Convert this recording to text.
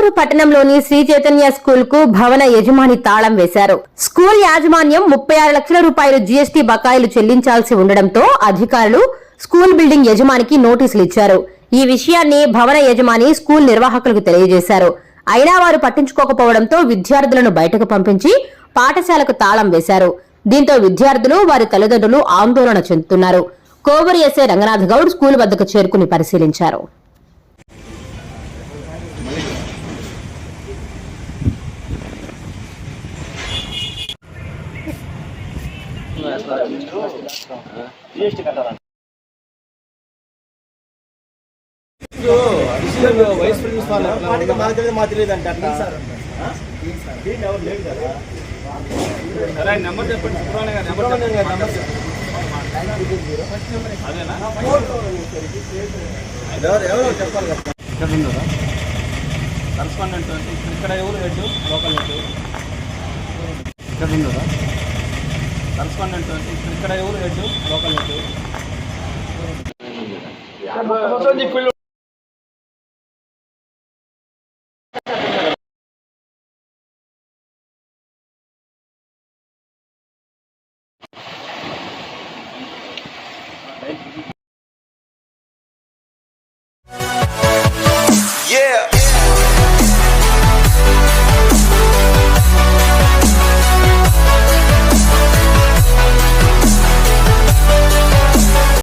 నందమూరు పట్టణంలోని శ్రీ చైతన్య స్కూల్కు భవన యజమాని తాళం వేశారు. స్కూల్ యాజమాన్యం ముప్పై ఆరు లక్షల రూపాయలు జీఎస్టీ బకాయిలు చెల్లించాల్సి ఉండడంతో అధికారులు స్కూల్ బిల్డింగ్ యజమానికి నోటీసులు ఇచ్చారు. ఈ విషయాన్ని భవన యజమాని స్కూల్ నిర్వాహకులకు తెలియజేశారు. అయినా వారు పట్టించుకోకపోవడంతో విద్యార్థులను బయటకు పంపించి పాఠశాలకు తాళం వేశారు. దీంతో విద్యార్థులు వారి తల్లిదండ్రులు ఆందోళన చెందుతున్నారు. Kovuru S A Ranganath Goud school వద్దకు చేరుకుని పరిశీలించారు. వైస్ ప్రిన్సిపాల్ మాకు తెలియదు మాకు అట్లా ఎవరు లేరు కదా సరే నెంబర్ చెప్పండి గారు నెంబర్ నెంబర్ అదేనా ఎవరు ఎవరు చెప్పాలి కదా? ఇక్కడ కరస్పాండెంట్ ఇక్కడ ఎవరు హెడ్? Local head? ఇక్కడ కలుసుకోండి అంటే ఇక్కడ ఎవరు హెడ్? Local head.